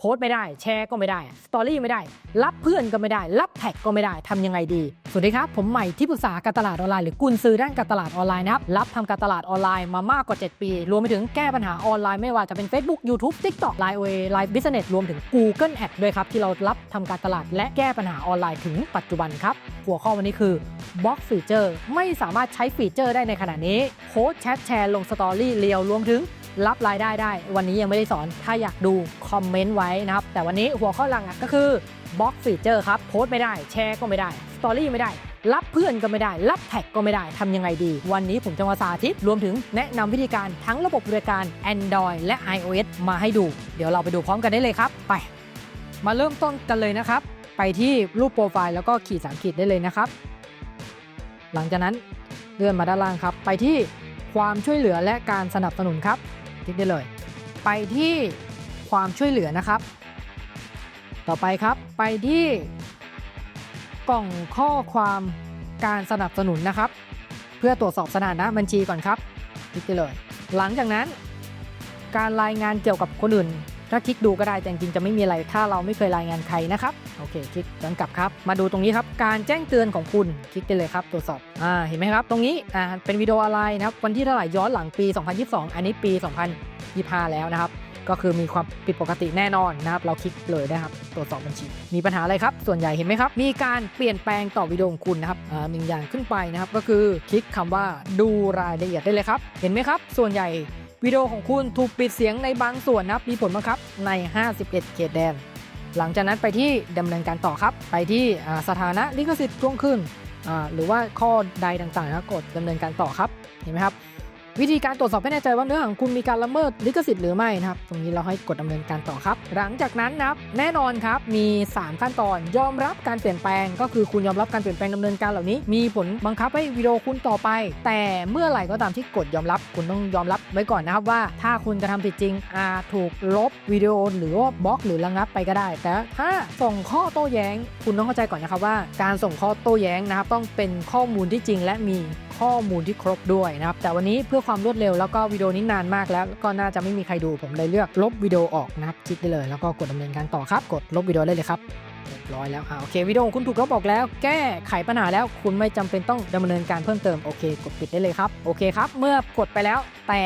โพสต์ไม่ได้ แชร์ก็ไม่ได้ สตอรี่ไม่ได้ รับเพื่อนก็ไม่ได้ รับแท็กก็ไม่ได้ทำยังไงดี สวัสดีครับ ผมใหม่ที่ปรึกษาการตลาดออนไลน์หรือกุนซื้อด้านการตลาดออนไลน์นะครับ รับทำการตลาดออนไลน์มามากกว่า 7 ปี รวมไปถึงแก้ปัญหาออนไลน์ไม่ว่าจะเป็น Facebook YouTube TikTok Line OA Live Business รวมถึง Google Ad ด้วยครับ ที่เรารับทำการตลาดและแก้ปัญหาออนไลน์ถึงปัจจุบันครับหัวข้อวันนี้คือบล็อกฟีเจอร์ไม่สามารถใช้ฟีเจอร์ได้ในขณะนี้โพสแชทแชร์ลงสตอรี่เรียวรวมถึง รับรายได้ได้ วันนี้ยังไม่ได้สอน ถ้าอยากดูคอมเมนต์ไว้นะครับ แต่วันนี้หัวข้อหลักก็คือบล็อกฟีเจอร์ครับ โพสต์ไม่ได้ แชร์ก็ไม่ได้ สตอรี่ไม่ได้ รับเพื่อนก็ไม่ได้ รับแท็กก็ไม่ได้ ทำยังไงดี วันนี้ผมจะมาสาธิต รวมถึงแนะนำวิธีการทั้งระบบบริการ Android และ iOS มาให้ดู เดี๋ยวเราไปดูพร้อมกันได้เลยครับ ไป มาเริ่มต้นกันเลยนะครับ ไปที่รูปโปรไฟล์แล้วก็ขีดสามขีดได้เลยนะครับ หลังจากนั้นเลื่อนมาด้านล่างครับ ไปที่ความช่วยเหลือและการสนับสนุนครับ คลิกได้เลย ไปที่ความช่วยเหลือนะครับ ต่อไปครับไปที่กล่องข้อความการสนับสนุนนะครับ เพื่อตรวจสอบสถานะบัญชีก่อนครับ คลิกได้เลย หลังจากนั้น การรายงานเกี่ยวกับคนอื่น ถ้าคลิกดูก็ได้แต่จริงจะไม่มีอะไรถ้าเราไม่เคยรายงานใครนะครับโอเคคลิกย้อนกลับครับ มาดูตรงนี้ครับการแจ้งเตือนของคุณคลิกได้เลยครับตรวจสอบอ่าเห็นไหมครับ ตรงนี้อ่าเป็นวิดีโออะไรนะครับวันที่เท่าไหร่ย้อนหลังปี 2022 อันนี้ปี 2025 แล้วนะครับก็คือมีความผิดปกติแน่นอนนะครับ เราคลิกเลยนะครับ ตรวจสอบบัญชี มีปัญหาอะไรครับ ส่วนใหญ่เห็นไหมครับ มีการเปลี่ยนแปลงต่อวิดีโอของคุณนะครับอ่าหนึ่งอย่างขึ้นไปนะครับ ก็คือคลิกคำว่าดูรายละเอียดได้เลยครับ เห็นไหมครับ ส่วนใหญ่ วิดีโอของคุณถูกปิดเสียงในบางส่วนนะครับ มีผลบังคับใน 51 เขตแดน หลังจากนั้นไปที่ดำเนินการต่อครับ ไปที่สถานะลิขสิทธิ์ทวงคืนหรือว่าข้อใดต่างๆนะกดดำเนินการต่อครับ เห็นไหมครับ วิธีการตรวจสอบให้แน่ใจว่าเนื้อหาของคุณมีการละเมิดลิขสิทธิ์หรือไม่นะครับ ตรงนี้เราให้กดดำเนินการต่อครับ หลังจากนั้นนะครับแน่นอนครับมี 3 ขั้นตอน ยอมรับการเปลี่ยนแปลง ก็คือคุณยอมรับการเปลี่ยนแปลงดำเนินการเหล่านี้ มีผลบังคับให้วิดีโอคุณต่อไป แต่เมื่อไหร่ก็ตามที่กดยอมรับ คุณต้องยอมรับไว้ก่อนนะครับว่า ถ้าคุณกระทำผิดจริงอาจถูกลบวิดีโอหรือว่าบล็อกหรือระงับไปก็ได้ แต่ถ้าส่งข้อโต้แย้ง คุณต้องเข้าใจก่อนนะครับว่า การส่งข้อโต้แย้งนะครับต้องเป็นข้อมูลที่จริงและมี ข้อมูลที่ครบด้วยนะครับแต่วันนี้เพื่อความรวดเร็วแล้วก็วิดีโอนี้นานมากแล้วก็น่าจะไม่มีใครดูผมเลยเลือกลบวิดีโอออกนะครับคลิกได้เลย แล้วก็กดดำเนินการต่อครับ กดลบวิดีโอได้เลยครับร้อยแล้วอ่าโอเควิดีโอของคุณถูกลบออกแล้ว แก้ไขปัญหาแล้วคุณไม่จำเป็นต้องดำเนินการเพิ่มเติมโอเค กดปิดได้เลยครับโอเคครับ เมื่อกดไปแล้วแต่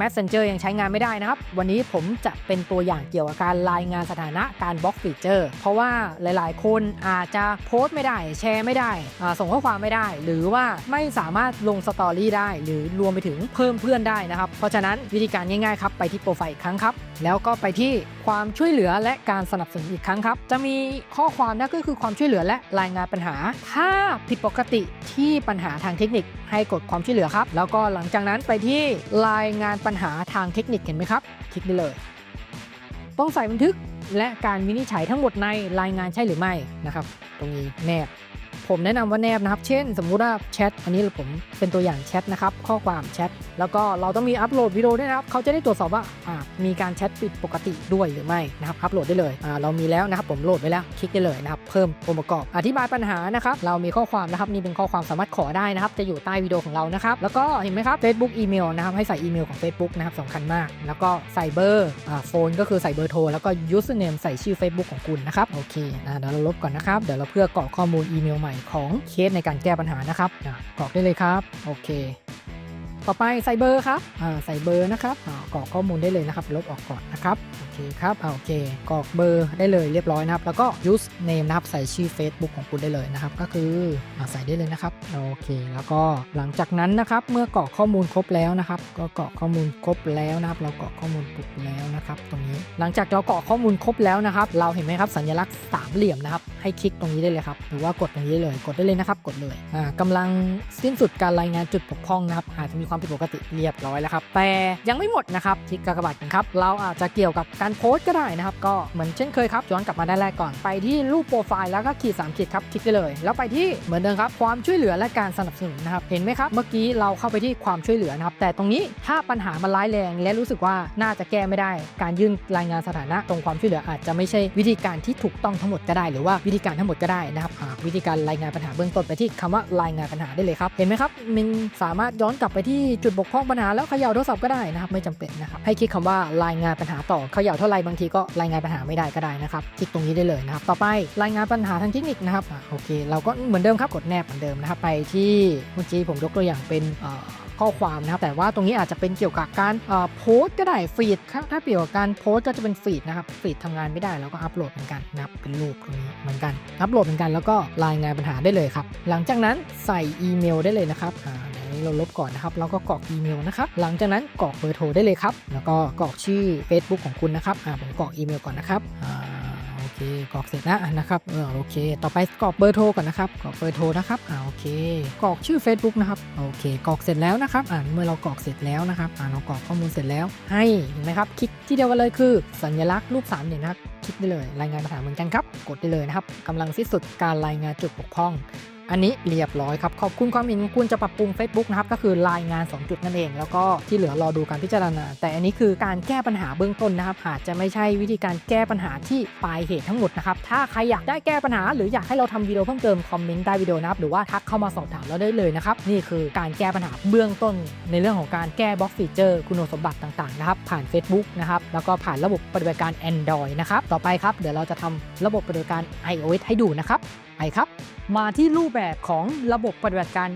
Messenger ยังใช้งานไม่ได้นะครับ วันนี้ผมจะเป็นตัวอย่างเกี่ยวกับการรายงานสถานะการบล็อกฟีเจอร์ เพราะว่าหลาย ๆ คนอาจจะโพสต์ไม่ได้ แชร์ไม่ได้ ส่งข้อความไม่ได้ หรือว่าไม่สามารถลงสตอรี่ได้ หรือรวมไปถึงเพิ่มเพื่อนได้นะครับ เพราะฉะนั้นวิธีการง่าย ๆ ครับ ไปที่โปรไฟล์อีกครั้งครับ แล้วก็ไปที่ความช่วยเหลือและการสนับสนุนอีกครั้งครับ จะมีข้อความนั่นก็คือความช่วยเหลือและรายงานปัญหา ถ้าผิดปกติที่ปัญหาทางเทคนิคให้กดความช่วยเหลือครับ แล้วก็หลังจากนั้นไปที่รายงานปัญหาทางเทคนิคเห็นไหมครับ คลิกได้เลย ต้องใส่บันทึกและการวินิจฉัยทั้งหมดในรายงานใช่หรือไม่นะครับ ตรงนี้แนบ ผมแนะนำว่าแนบนะครับ เช่น สมมุติว่าแชทอันนี้ผมเป็นตัวอย่างแชทนะครับ ข้อความแชทแล้วก็เราต้องมีอัปโหลดวิดีโอด้วยนะครับเขาจะได้ตรวจสอบว่ามีการแชทผิดปกติด้วยหรือไม่นะครับอัปโหลดได้เลยอ่าเรามีแล้วนะครับผมโหลดไว้แล้วคลิกได้เลยนะครับเพิ่มองค์ประกอบ อธิบายปัญหานะครับเรามีข้อความนะครับนี่เป็นข้อความสามารถขอได้นะครับ จะอยู่ใต้วิดีโอของเรานะครับแล้วก็เห็นไหมครับ Facebook อีเมลนะครับให้ใส่อีเมลของ Facebook นะครับสำคัญมาก แล้วก็ใส่เบอร์อ่าโฟนก็คือใส่เบอร์โทรแล้วก็ username ใส่ชื่อ Facebook ของคุณนะครับโอเคอ่าเดี๋ยวเราลบก่อนนะครับเดี๋ยวเราเพื่อกรอกข้อมูลอีเมลใหม่ของเคสในการแก้ปัญหานะครับกรอกได้เลยครับ โอเค ต่อไปใส่เบอร์ครับอ่าใส่เบอร์นะครับกรอกข้อมูลได้เลยนะครับ ลบออกก่อนนะครับโอ เคครับโอเคกรอกเบอร์ได้เลยเรียบร้อยนะครับ แล้วก็ use name นะครับใส่ชื่อ Facebook ของคุณได้เลยนะครับ ก็คืออใส่ได้เลยนะครับโอเคแล้วก็หลังจากนั้นนะครับเมื่อกรอกข้อมูลครบแล้วนะครับ ก็กรอกข้อมูลครบแล้วนะครับ เรากรอกข้อมูลครบแล้วนะครับ ตรงนี้หลังจากเรากรอกข้อมูลครบแล้วนะครับ เราเห็นไหมครับสัญลักษณ์สามเหลี่ยมนะครับให้คลิกตรงนี้ได้เลยครับหรือว่ากดตรงนี้ได้เลยกดได้เลยนะครับกดเลยอ่ากำลังสิ้นสุดการรายงานจุดบกพร่องนะครับอาจจะมีความผิดปกติเรียบร้อยแล้วครับแต่ยังไม่หมดนะครับคลิกกากบาทกันครับเราอาจจะเกี่ยวกับการโพสต์ก็ได้นะครับ ก็เหมือนเช่นเคยครับย้อนกลับมาด้านแรกก่อนไปที่รูปโปรไฟล์แล้วก็ขีด3ขีดครับคลิกได้เลย แล้วไปที่เหมือนเดิมครับความช่วยเหลือและการสนับสนุนนะครับเห็นไหมครับ เมื่อกี้เราเข้าไปที่ความช่วยเหลือนะครับ แต่ตรงนี้ถ้าปัญหามันร้ายแรง และรู้สึกว่าน่าจะแก้ไม่ได้ การยื่นรายงานสถานะตรงความช่วยเหลืออาจจะไม่ใช่วิธีการที่ถูกต้องทั้งหมดก็ได้ หรือว่าวิธีการทั้งหมดก็ได้นะครับวิธีการรายงานปัญหาเบื้องต้นไปที่คำว่ารายงานปัญหาได้เลยครับเห็นไหมครับมันสามารถย้อนกลับไปที่จุดบกพร่องปัญหาแล้วเขย่าโทรศัพท์ก็ได้นะครับไม่จำเป็นนะครับให้คลิกคำว่ารายงานปัญหาต่อเขย่าเท่าไหร่บางทีก็รายงานปัญหาไม่ได้ก็ได้นะครับคลิกตรงนี้ได้เลยนะครับ ต่อไปรายงานปัญหาทางเทคนิคนะครับอะโอเค เราก็เหมือนเดิมครับกดแนบเหมือนเดิมนะครับ ไปที่เมื่อกี้ผมยกตัวอย่างเป็นข้อความนะครับแต่ว่าตรงนี้อาจจะเป็นเกี่ยวกับการโพสก็ได้ฟีดครับถ้าเกี่ยวกับการโพสก็จะเป็นฟีดนะครับฟีดทำงานไม่ได้เราก็อัปโหลดเหมือนกันนะครับเป็นรูปตรงนี้เหมือนกันอัปโหลดเหมือนกันแล้วก็รายงานปัญหาได้เลยครับหลังจากนั้นใส่อีเมลได้เลยนะครับ นี้เราลบก่อนนะครับแล้วก็กรอกอีเมลนะครับหลังจากนั้นกรอกเบอร์โทรได้เลยครับแล้วก็กรอกชื่อ Facebook ของคุณนะครับอ่าผมกรอกอีเมลก่อนนะครับอ่าโอเคกรอกเสร็จแล้วนะครับเออโอเค ต่อไปกรอกเบอร์โทรก่อนนะครับกรอกเบอร์โทรนะครับอ่าโอเคกรอกชื่อ Facebook นะครับโอเคกรอกเสร็จแล้วนะครับอ่าเมื่อเรากรอกเสร็จแล้วนะครับอ่าเรากรอกข้อมูลเสร็จแล้วให้เห็นไหมครับคลิกที่เดียวกันเลยคือ สัญลักษณ์รูปสามเหลี่ยมนะครับคลิกได้เลย รายงานปัญหาเหมือนกันครับ กดได้เลยนะครับกำลังสิ้นสุดการรายงานจุดบกพร่อง อันนี้เรียบร้อยครับ ขอบคุณความเห็นคุณจะปรับปรุง Facebook นะครับ ก็คือรายงาน 2 จุดนั่นเอง แล้วก็ที่เหลือรอดูการพิจารณา แต่อันนี้คือการแก้ปัญหาเบื้องต้นนะครับอาจจะไม่ใช่วิธีการแก้ปัญหาที่ปลายเหตุทั้งหมดนะครับ ถ้าใครอยากได้แก้ปัญหา หรืออยากให้เราทำวิดีโอเพิ่มเติมคอมเมนต์ใต้วิดีโอนะครับหรือว่าทักเข้ามาสอบถามเราได้เลยนะครับนี่คือการแก้ปัญหาเบื้องต้น ในเรื่องของการแก้บล็อกฟีเจอร์คุณสมบัติต่างๆนะครับผ่าน Facebook นะครับแล้วก็ผ่านระบบปฏิบัติการ Android นะครับต่อไปครับเดี๋ยวเราจะทำระบบปฏิบัติการ iOS ให้ดูนะครับ ไปครับ มาที่รูปแบบของระบบปฏิบัติการ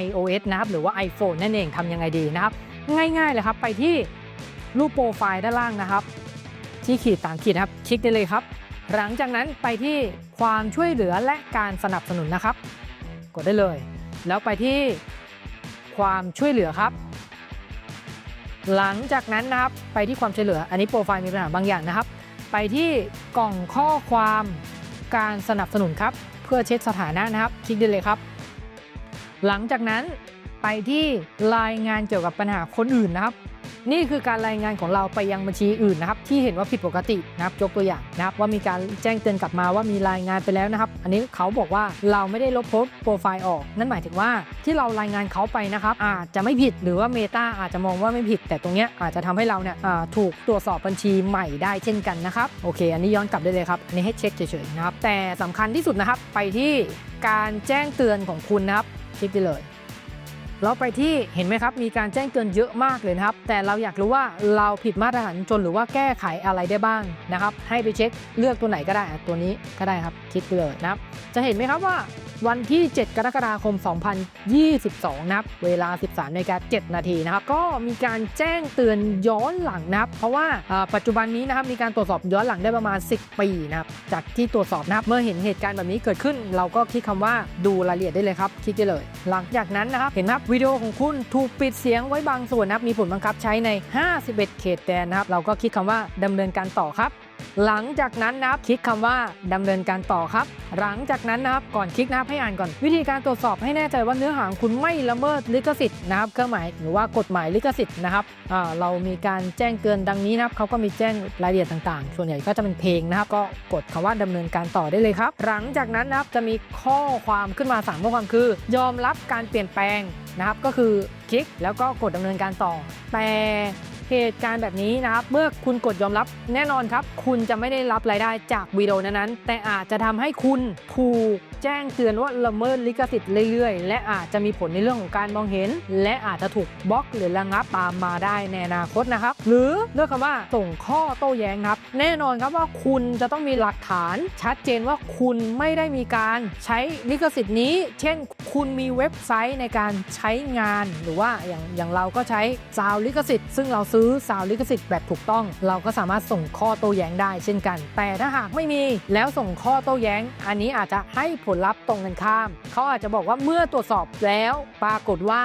iOS นะครับหรือว่า iPhone นั่นเองทำยังไงดีนะครับ ง่ายๆเลยครับไปที่รูปโปรไฟล์ด้านล่างนะครับ ที่ขีดต่างขีดนะครับ คลิกได้เลยครับ หลังจากนั้นไปที่ความช่วยเหลือและการสนับสนุนนะครับ กดได้เลย แล้วไปที่ความช่วยเหลือครับ หลังจากนั้นนะครับไปที่ความช่วยเหลือ อันนี้โปรไฟล์มีปัญหาบางอย่างนะครับ ไปที่กล่องข้อความการสนับสนุนครับ เพื่อเช็คสถานะนะครับ คลิกได้เลยครับ หลังจากนั้นไปที่รายงานเกี่ยวกับปัญหาคนอื่นนะครับ นี่คือการรายงานของเราไปยังบัญชีอื่นนะครับที่เห็นว่าผิดปกตินะครับยกตัวอย่างนะครับว่ามีการแจ้งเตือนกลับมาว่ามีรายงานไปแล้วนะครับ อันนี้เขาบอกว่าเราไม่ได้ลบโพสต์โปรไฟล์ออก นั่นหมายถึงว่าที่เรารายงานเขาไปนะครับอาจจะไม่ผิดหรือว่า Meta อาจจะมองว่าไม่ผิด แต่ตรงเนี้ยอาจจะทำให้เราเนี่ยถูกตรวจสอบบัญชีใหม่ได้เช่นกันนะครับโอเค อันนี้ย้อนกลับได้เลยครับอันนี้ให้เช็คเฉยๆนะครับแต่สำคัญที่สุดนะครับไปที่การแจ้งเตือนของคุณนะครับคลิกได้เลย เราไปที่เห็นไหมครับ มีการแจ้งเตือนเยอะมากเลยนะครับ แต่เราอยากรู้ว่าเราผิดมาตรฐานจนหรือว่าแก้ไขอะไรได้บ้างนะครับ ให้ไปเช็คเลือกตัวไหนก็ได้ตัวนี้ก็ได้ครับคลิกเลยนะครับ จะเห็นไหมครับว่า วันที่ 7 กรกฎาคม 2022 นะครับ เวลา 13นาฬิกา7นาทีนะครับ ก็มีการแจ้งเตือนย้อนหลังนะครับ เพราะว่าปัจจุบันนี้นะครับมีการตรวจสอบย้อนหลังได้ประมาณ 10 ปีนะครับ จากที่ตรวจสอบนะครับ เมื่อเห็นเหตุการณ์แบบนี้เกิดขึ้น เราก็คลิกคำว่าดูรายละเอียดได้เลยครับ คลิกได้เลย หลังจากนั้นนะครับ เห็นครับวิดีโอของคุณถูกปิดเสียงไว้บางส่วนนะครับ มีผลบังคับใช้ใน 51 เขตแดนนะครับ เราก็คลิกคำว่าดำเนินการต่อครับ หลังจากนั้นนะครับคลิกคำว่าดำเนินการต่อครับ หลังจากนั้นนะครับก่อนคลิกนะครับให้อ่านก่อน วิธีการตรวจสอบให้แน่ใจว่าเนื้อหาคุณไม่ละเมิดลิขสิทธิ์นะครับเครื่องหมายหรือว่ากฎหมายลิขสิทธิ์นะครับเรามีการแจ้งเตือนดังนี้นะครับเขาก็มีแจ้งรายละเอียดต่างๆ ส่วนใหญ่ก็จะเป็นเพลงนะครับก็กดคำว่าดำเนินการต่อได้เลยครับ หลังจากนั้นนะครับจะมีข้อความขึ้นมา3ข้อความคือ ยอมรับการเปลี่ยนแปลงนะครับก็คือคลิกแล้วก็กดดำเนินการต่อ แต่ เหตุการณ์แบบนี้นะครับ เมื่อคุณกดยอมรับแน่นอนครับ คุณจะไม่ได้รับรายได้จากวิดีโอนั้นๆ แต่อาจจะทำให้คุณถูกแจ้งเตือนว่าละเมิดลิขสิทธิ์เรื่อยๆ และอาจจะมีผลในเรื่องของการมองเห็น และอาจจะถูกบล็อกหรือระงับตามมาได้ในอนาคตนะครับ หรือเลือกคำว่าส่งข้อโต้แย้งครับ แน่นอนครับว่าคุณจะต้องมีหลักฐานชัดเจนว่าคุณไม่ได้มีการใช้ลิขสิทธิ์นี้ เช่น คุณมีเว็บไซต์ในการใช้งาน หรือว่าอย่างอย่างเราก็ใช้ซาวลิขสิทธิ์ซึ่งเราซื้อซาวลิขสิทธิ์แบบถูกต้อง เราก็สามารถส่งข้อโต้แย้งได้เช่นกัน แต่ถ้าหากไม่มีแล้วส่งข้อโต้แย้ง อันนี้อาจจะให้ผลลัพธ์ตรงกันข้าม เขาอาจจะบอกว่าเมื่อตรวจสอบแล้ว ปรากฏว่า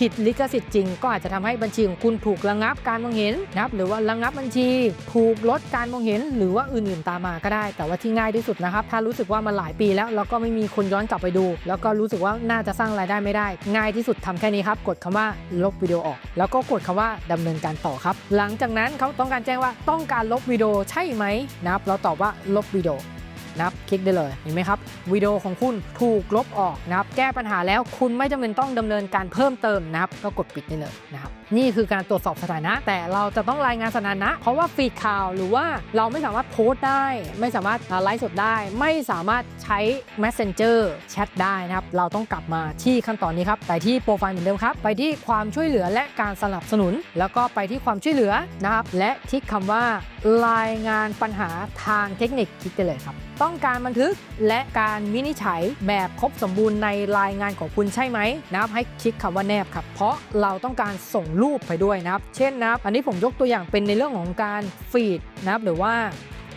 ผิดลิขสิทธิ์จริง ก็อาจจะทำให้บัญชีของคุณถูกระงับการมองเห็นนะครับหรือว่าระงับบัญชี ถูกลดการมองเห็น หรือว่าอื่นๆตามมาก็ได้ แต่ว่าที่ง่ายที่สุดนะครับ ถ้ารู้สึกว่ามันหลายปีแล้วแล้วก็ไม่มีคนย้อนกลับไปดู แล้วก็รู้สึกว่าน่าจะสร้างรายได้ไม่ได้ ง่ายที่สุดทำแค่นี้ครับ กดคำว่าลบวิดีโอออก แล้วก็กดคำว่าดำเนินการต่อครับ หลังจากนั้นเขาต้องการแจ้งว่าต้องการลบวิดีโอใช่ไหมนะครับเราตอบว่าลบวิดีโอ นะครับคลิกได้เลยเห็นไหมครับวิดีโอของคุณถูกลบออกนะครับแก้ปัญหาแล้วคุณไม่จำเป็นต้องดำเนินการเพิ่มเติมนะครับก็กดปิดได้เลยนะครับนี่คือการตรวจสอบสถานะ แต่เราจะต้องรายงานสถานะ เพราะว่าฟีดข่าวหรือว่าเราไม่สามารถโพสต์ได้ ไม่สามารถไลฟ์สดได้ ไม่สามารถใช้ Messenger แชทได้นะครับ เราต้องกลับมาที่ขั้นตอนนี้ครับ ไปที่โปรไฟล์เหมือนเดิมครับ ไปที่ความช่วยเหลือและการสนับสนุน แล้วก็ไปที่ความช่วยเหลือนะครับ และคลิกคำว่ารายงานปัญหาทางเทคนิคคลิกได้เลยครับ ต้องการบันทึกและการวินิจฉัยแบบครบสมบูรณ์ในรายงานของคุณใช่ไหมนะครับให้คลิกคำว่าแนบครับ เพราะเราต้องการส่งรูปไปด้วยนะครับ เช่นนะครับ อันนี้ผมยกตัวอย่างเป็นในเรื่องของการฟีดนะครับหรือว่า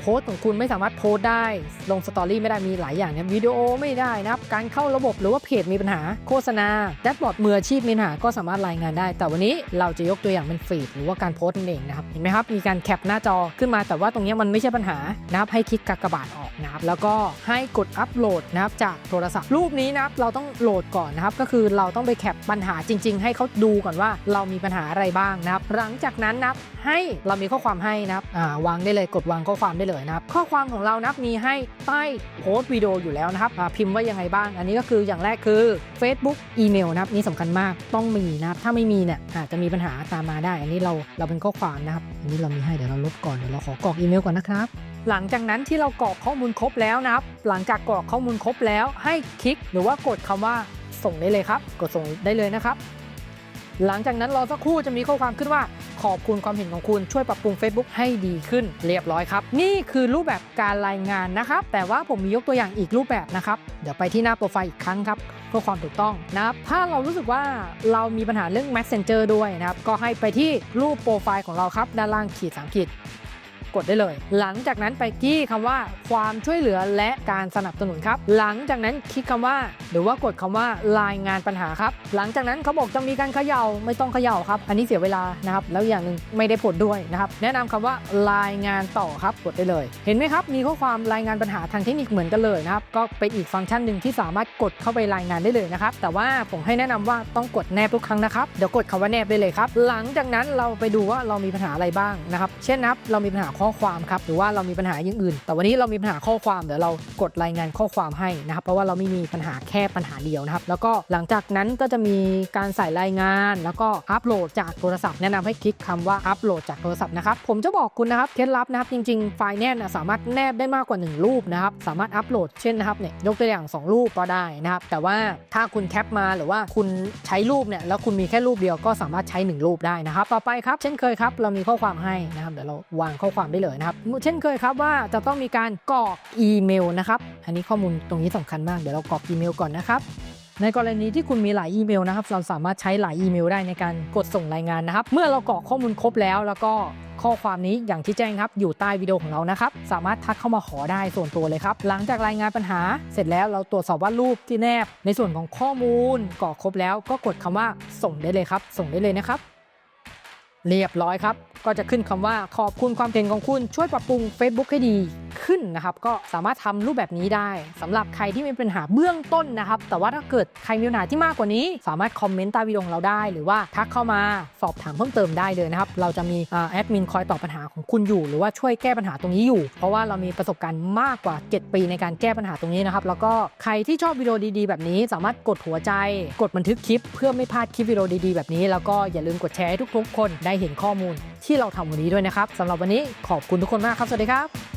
โพสต์ของคุณไม่สามารถโพสต์ได้ ลงสตอรี่ไม่ได้มีหลายอย่างนะครับวิดีโอไม่ได้นะครับ การเข้าระบบหรือว่าเพจมีปัญหาโฆษณาแดชบอร์ดมืออาชีพมีปัญหาก็สามารถรายงานได้ แต่วันนี้เราจะยกตัวอย่างเป็นฟีดหรือว่าการโพสต์นั่นเองนะครับเห็นไหมครับมีการแคปหน้าจอขึ้นมาแต่ว่าตรงนี้มันไม่ใช่ปัญหานะครับให้คลิกกากบาทออกนะครับแล้วก็ให้กดอัปโหลดนะครับจากโทรศัพท์ รูปนี้นะครับเราต้องโหลดก่อนนะครับก็คือเราต้องไปแคปปัญหาจริง ๆ ให้เขาดูก่อนว่าเรามีปัญหาอะไรบ้างนะครับหลังจากนั้นนะครับให้เรามีข้อความให้นะครับวางได้เลยกดวางข้อความได้เลยนะครับข้อความของเรานับมีให้ใต้โพสต์วิดีโออยู่แล้วนะครับพิมพ์ว่ายังไงบ้าง อันนี้ก็คืออย่างแรกคือ Facebook อีเมลนะครับนี่สำคัญมากต้องมีนะครับถ้าไม่มีเนี่ยอาจจะมีปัญหาตามมาได้ อันนี้เราเราเป็นข้อความนะครับอันนี้เรามีให้เดี๋ยวเราลบก่อนเดี๋ยวเราขอกรอกอีเมลก่อนนะครับหลังจากนั้นที่เรากรอกข้อมูลครบแล้วนะครับ หลังจากกรอกข้อมูลครบแล้วให้คลิกหรือว่ากดคำว่าส่งได้เลยครับ กดส่งได้เลยนะครับ หลังจากนั้นรอสักครู่จะมีข้อความขึ้นว่า ขอบคุณความเห็นของคุณช่วยปรับปรุง Facebook ให้ดีขึ้นเรียบร้อยครับ นี่คือรูปแบบการรายงานนะครับ แต่ว่าผมมียกตัวอย่างอีกรูปแบบนะครับ เดี๋ยวไปที่หน้าโปรไฟล์อีกครั้งครับเพื่อความถูกต้องนะครับถ้าเรารู้สึกว่าเรามีปัญหาเรื่อง Messenger ด้วยนะครับก็ให้ไปที่รูปโปรไฟล์ของเราครับด้านล่างขีดสามขีด กดได้เลย หลังจากนั้นไปกี้คำว่าความช่วยเหลือและการสนับสนุนครับ หลังจากนั้นคลิกคำว่า หรือว่ากดคำว่ารายงานปัญหาครับ หลังจากนั้นเขาบอกจะมีการเขย่าไม่ต้องเขย่าครับ อันนี้เสียเวลานะครับแล้วอย่างหนึ่งไม่ได้ผลด้วยนะครับแนะนำคำว่ารายงานต่อครับกดได้เลย เห็นไหมครับมีข้อความรายงานปัญหาทางเทคนิคเหมือนกันเลยนะครับก็เป็นอีกฟังก์ชันหนึ่งที่สามารถกดเข้าไปรายงานได้เลยนะครับแต่ว่าผมให้แนะนำว่าต้องกดแนบทุกครั้งนะครับเดี๋ยวกดคำว่าแนบได้เลยครับหลังจากนั้นเราไปดูว่าเรามีปัญหาอะไรบ้างนะครับเช่นนะครับเรามีปัญหาข้อความครับหรือว่าเรามีปัญหาอย่างอื่น แต่วันนี้เรามีปัญหาข้อความเดี๋ยวเรากดรายงานข้อความให้นะครับเพราะว่าเราไม่มีปัญหาแค่ปัญหาเดียวนะครับแล้วก็หลังจากนั้นก็จะมีการใส่รายงาน แล้วก็อัปโหลดจากโทรศัพท์แนะนำให้คลิกคำว่าอัปโหลดจากโทรศัพท์นะครับผมจะบอกคุณนะครับเคล็ดลับนะครับจริงๆไฟล์แนบสามารถแนบได้มากกว่า 1 รูปนะครับสามารถอัปโหลดเช่นนะครับเนี่ยยกตัวอย่าง 2 รูปก็ได้นะครับแต่ว่าถ้าคุณแคปมาหรือว่าคุณใช้รูปเนี่ยแล้วคุณมีแค่รูปเดียวก็สามารถใช้ 1 รูปได้นะครับ ต่อไปครับเช่นเคยครับเรามีข้อความให้นะครับเดี๋ยวเราวางข้อความได้เลยนะครับ เช่นเคยครับว่าจะต้องมีการกรอกอีเมลนะครับ อันนี้ข้อมูลตรงนี้สำคัญมาก เดี๋ยวเรากรอกอีเมลก่อนนะครับ ในกรณีที่คุณมีหลายอีเมลนะครับ เราสามารถใช้หลายอีเมลได้ในการกดส่งรายงานนะครับ เมื่อเรากรอกข้อมูลครบแล้ว แล้วก็ข้อความนี้อย่างที่แจ้งครับ อยู่ใต้วิดีโอของเรานะครับ สามารถทักเข้ามาขอได้ส่วนตัวเลยครับ หลังจากรายงานปัญหา เสร็จแล้วเราตรวจสอบว่ารูปที่แนบ ในส่วนของข้อมูลกรอกครบแล้วก็กดคำว่าส่งได้เลยครับ ส่งได้เลยนะครับ เรียบร้อยครับ ก็จะขึ้นคำว่าขอบคุณความเห็นของคุณช่วยปรับปรุง Facebook ให้ดีขึ้นนะครับ ก็สามารถทำรูปแบบนี้ได้สำหรับใครที่มีปัญหาเบื้องต้นนะครับ แต่ว่าถ้าเกิดใครมีปัญหาที่มากกว่านี้ สามารถคอมเมนต์ใต้วิดีโอของเราได้ หรือว่าทักเข้ามาสอบถามเพิ่มเติมได้เลยนะครับ เราจะมีอแอดมินคอยตอบปัญหาของคุณอยู่ หรือว่าช่วยแก้ปัญหาตรงนี้อยู่ เพราะว่าเรามีประสบการณ์มากกว่า 7 ปีในการแก้ปัญหาตรงนี้นะครับแล้วก็ใครที่ชอบวิดีโอดีๆ แบบนี้ สามารถกดหัวใจ กดบันทึกคลิป เพื่อไม่พลาดคลิปวิดีโอดีๆ แบบนี้แล้วก็อย่าลืมกดแชร์ให้ทุกๆคนได้เห็นข้อมูลที่เราทำวันนี้ด้วยนะครับสำหรับวันนี้ขอบคุณทุกคนมากครับ สวัสดีครับ